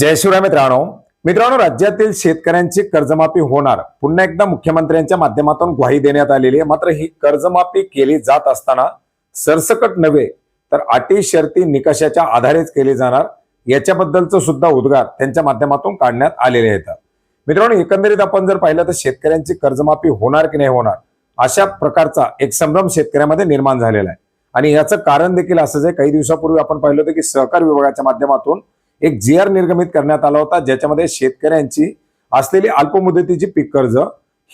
जय शिवराय मित्रांनो. मित्रांनो राज्यातील शेतकऱ्यांची कर्जमाफी होणार. पुन्हा एकदा मुख्यमंत्र्यांच्या माध्यमातून ग्वाही देण्यात आलेली आहे. मात्र ही कर्जमाफी केली जात असताना सरसकट नव्हे तर अटी शर्ती निकषाच्या आधारेच केली जाणार. याच्याबद्दलचं सुद्धा उद्गार त्यांच्या माध्यमातून काढण्यात आलेले आहेत. मित्रांनो एकंदरीत आपण जर पाहिलं तर शेतकऱ्यांची कर्जमाफी होणार की नाही होणार अशा प्रकारचा एक संभ्रम शेतकऱ्यामध्ये निर्माण झालेला आहे. आणि याचं कारण देखील असंच आहे. काही दिवसापूर्वी आपण पाहिलं होतं की सहकार विभागाच्या माध्यमातून एक जी आर निर्गमित करण्यात आला होता ज्याच्यामध्ये शेतकऱ्यांची असलेली अल्पमुदतीची पीक कर्ज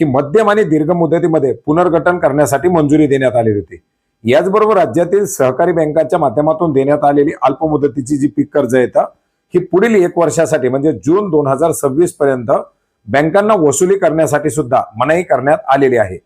ही मध्यम आणि दीर्घ मुदतीमध्ये पुनर्गठन करण्यासाठी मंजुरी देण्यात आली होती. याचबरोबर राज्यातील सहकारी बँकांच्या माध्यमातून देण्यात आलेली अल्पमुदतीची जी पीक कर्ज येतं ही पुढील एक वर्षासाठी म्हणजे जून दोन हजार सव्वीस पर्यंत बँकांना वसुली करण्यासाठी सुद्धा मनाई करण्यात आलेली आहे.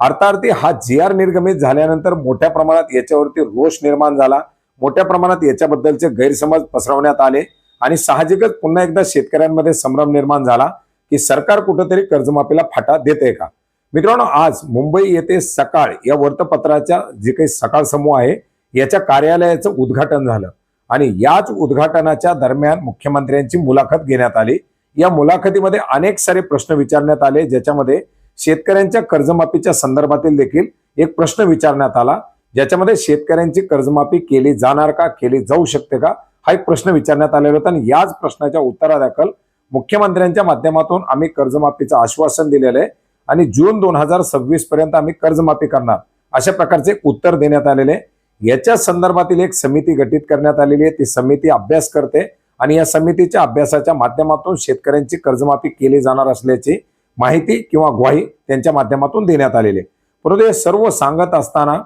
अर्थार्थी हा जी आर निर्गमित झाल्यानंतर मोठ्या प्रमाणात याच्यावरती रोष निर्माण झाला. मोठ्या प्रमाणात याच्याबद्दलचे गैरसमज पसरवण्यात आले. आणि साहजिकच पुन्हा एकदा शेतकऱ्यांमध्ये संभ्रम निर्माण झाला की सरकार कुठंतरी कर्जमाफीला फाटा देते का? मित्रांनो आज मुंबई येथे सकाळ या वृत्तपत्राच्या जे काही सकाळ समूह आहे याच्या कार्यालयाचं उद्घाटन झालं. आणि याच उद्घाटनाच्या दरम्यान मुख्यमंत्र्यांची मुलाखत घेण्यात आली. या मुलाखतीमध्ये अनेक सारे प्रश्न विचारण्यात आले ज्याच्यामध्ये शेतकऱ्यांच्या कर्जमाफीच्या संदर्भातील देखील एक प्रश्न विचारण्यात आला ज्याच्यामध्ये शेतकऱ्यांची कर्जमाफी केली जाणार का केली जाऊ शकते का? हा एक प्रश्न विचारण्यात आलेला होता आणि याच प्रश्नाच्या उत्तरादाखल मुख्यमंत्र्यांच्या माध्यमातून आम्ही कर्जमाफीचं आश्वासन दिलेलं आहे. आणि जून दोन हजार सव्वीस पर्यंत आम्ही कर्जमाफी करणार. अशा प्रकारचे उत्तर देण्यात आलेले याच्या संदर्भातील एक समिती गठीत करण्यात आलेली आहे. ती समिती अभ्यास करते आणि या समितीच्या अभ्यासाच्या माध्यमातून शेतकऱ्यांची कर्जमाफी केली जाणार असल्याची माहिती किंवा ग्वाही त्यांच्या माध्यमातून देण्यात आलेली आहे. परंतु हे सर्व सांगत असताना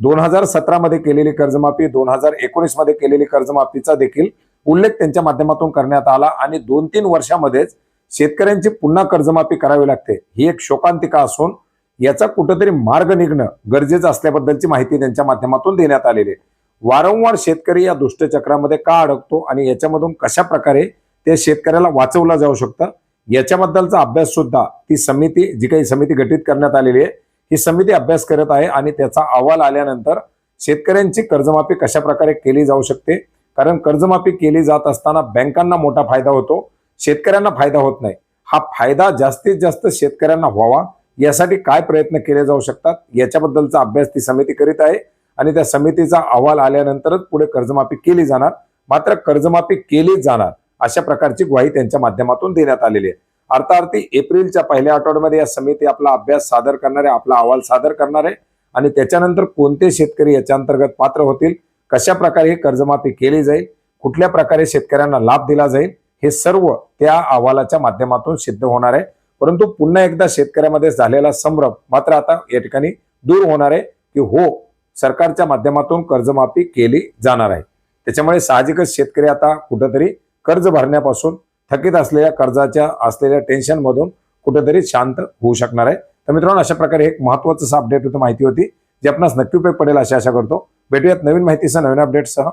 दोन हजार सतरा मध्ये केलेली कर्जमाफी दोन हजार एकोणीसमध्ये केलेली कर्जमाफीचा देखील उल्लेख त्यांच्या माध्यमातून करण्यात आला आणि दोन तीन वर्षामध्येच शेतकऱ्यांची पुन्हा कर्जमाफी करावी लागते. ही एक शोकांतिका असून याचा कुठेतरी मार्ग निघणं गरजेचं असल्याबद्दलची माहिती त्यांच्या माध्यमातून देण्यात आलेली आहे. वारंवार शेतकरी या दुष्टचक्रामध्ये का अडकतो आणि याच्यामधून कशा प्रकारे ते शेतकऱ्याला वाचवलं जाऊ शकतं याच्याबद्दलचा अभ्यास सुद्धा ती समिती जी काही समिती गठीत करण्यात आलेली आहे ही समिती अभ्यास करत आहे आणि त्याचा अहवाल आल्यानंतर शेतकऱ्यांची कर्जमाफी कशा प्रकारे केली जाऊ शकते? कारण कर्जमाफी केली जात असताना बँकांना मोठा फायदा होतो शेतकऱ्यांना फायदा होत नाही. हा फायदा जास्तीत जास्त शेतकऱ्यांना व्हावा यासाठी काय प्रयत्न केले जाऊ शकतात? याच्याबद्दलचा अभ्यास ती समिती करीत आहे आणि त्या समितीचा अहवाल आल्यानंतरच पुढे कर्जमाफी केली जाणार. मात्र कर्जमाफी केली जाणार अशा प्रकारची ग्वाही त्यांच्या माध्यमातून देण्यात आलेली आहे. अर्थार्थी एप्रिलच्या पहिल्या आठवड्यामध्ये या समिती आपला अभ्यास सादर करणार आहे आपला अहवाल सादर करणार आहे आणि त्याच्यानंतर कोणते शेतकरी याच्या अंतर्गत पात्र होतील कशा प्रकारे ही कर्जमाफी केली जाईल कुठल्या प्रकारे शेतकऱ्यांना लाभ दिला जाईल हे सर्व त्या अहवालाच्या माध्यमातून सिद्ध होणार आहे. परंतु पुन्हा एकदा शेतकऱ्यामध्ये झालेला संभ्रम मात्र आता या ठिकाणी दूर होणार आहे की हो सरकारच्या माध्यमातून कर्जमाफी केली जाणार आहे. त्याच्यामुळे साहजिकच शेतकरी आता कुठंतरी कर्ज भरण्यापासून थकीत असलेल्या कर्जाच्या असलेल्या टेन्शन मधून कुठेतरी शांत होऊ शकणार आहे. तर मित्रांनो अशा प्रकारे एक महत्वाचं अपडेट होतं माहिती होती जे आपणास नक्की उपयोग पडेल अशी आशा करतो. भेटूयात नवीन माहितीसह नवीन अपडेटसह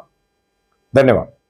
धन्यवाद.